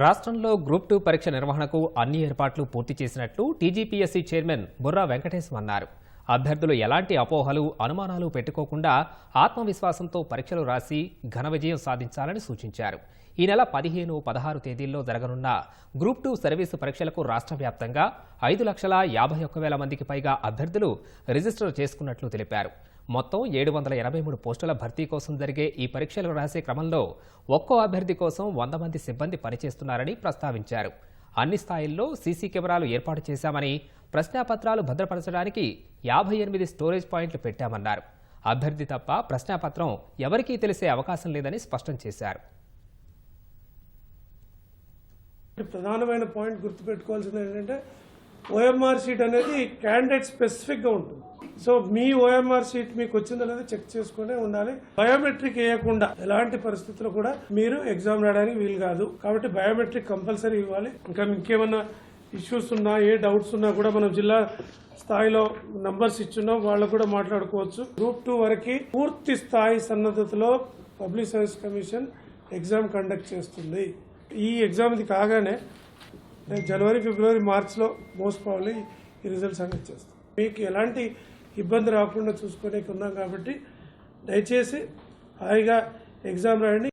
రాష్ట్రంలో group two పరీక్ష నిర్వహణకు అన్ని ఏర్పాట్లు పూర్తి చేసినట్లు టీజీపీఎస్సీ చైర్మన్ బుర్రా వెంకటేశం అన్నారు. అభ్యర్థులు ఎలాంటి అపోహలు అనుమానాలు పెట్టుకోకుండా ఆత్మవిశ్వాసంతో పరీక్షలు రాసి ఘన విజయం సాధించాలని సూచించారు. ఈ నెల పదిహేను పదహారు తేదీల్లో జరగనున్న గ్రూప్ టూ సర్వీసు పరీక్షలకు రాష్ట్ర వ్యాప్తంగా ఐదు లక్షల యాభై ఒక్క వేల మందికి పైగా అభ్యర్థులు రిజిస్టర్ చేసుకున్నట్లు తెలిపారు. మొత్తం ఏడు వందల ఎనభై మూడు పోస్టుల భర్తీ కోసం జరిగే ఈ పరీక్షలు రాసే క్రమంలో ఒక్కో అభ్యర్థి కోసం వంద మంది సిబ్బంది పనిచేస్తున్నారని ప్రస్తావించారు. అన్ని స్థాయిల్లో సీసీ కెమెరాలు ఏర్పాటు చేశామని ప్రశ్నాపత్రాలు భద్రపరచడానికి యాభై ఎనిమిది స్టోరేజ్ పాయింట్లు పెట్టామన్నారు. అభ్యర్థి తప్ప ప్రశ్నాపత్రం ఎవరికీ తెలిసే అవకాశం లేదని స్పష్టం చేశారు. ప్రధానమైన పాయింట్ గుర్తుపెట్టుకోవాల్సింది ఏంటంటే ఓఎంఆర్ సీట్ అనేది క్యాండిడేట్ స్పెసిఫిక్గా ఉంటుంది. సో మీ ఓఎంఆర్ షీట్ మీకు వచ్చిందో లేదో చెక్ చేసుకునే ఉండాలి. బయోమెట్రిక్ వేయకుండా ఎలాంటి పరిస్థితుల్లో కూడా మీరు ఎగ్జామ్ రాయడానికి వీలు కాదు. కాబట్టి బయోమెట్రిక్ కంపల్సరీ ఇవ్వాలి. ఇంకా ఇంకేమన్నా ఇష్యూస్ ఉన్నా ఏ డౌట్స్ ఉన్నా కూడా మనం జిల్లా స్థాయిలో నంబర్స్ ఇచ్చున్నాం వాళ్ళు కూడా మాట్లాడుకోవచ్చు. గ్రూప్ టూ వరకు పూర్తి స్థాయి సన్నద్ధతలో public service commission exam conduct చేస్తుంది. ఈ ఎగ్జామ్ ఇది కాగానే జనవరి ఫిబ్రవరి మార్చ్లో మోస్ట్ ప్రాబ్లీ ఈ రిజల్ట్స్ అనేది చేస్తాం మీకు ఎలాంటి ఇబ్బంది రాకుండా చూసుకునే ఉన్నాం కాబట్టి దయచేసి హాయిగా ఎగ్జామ్ రాయండి.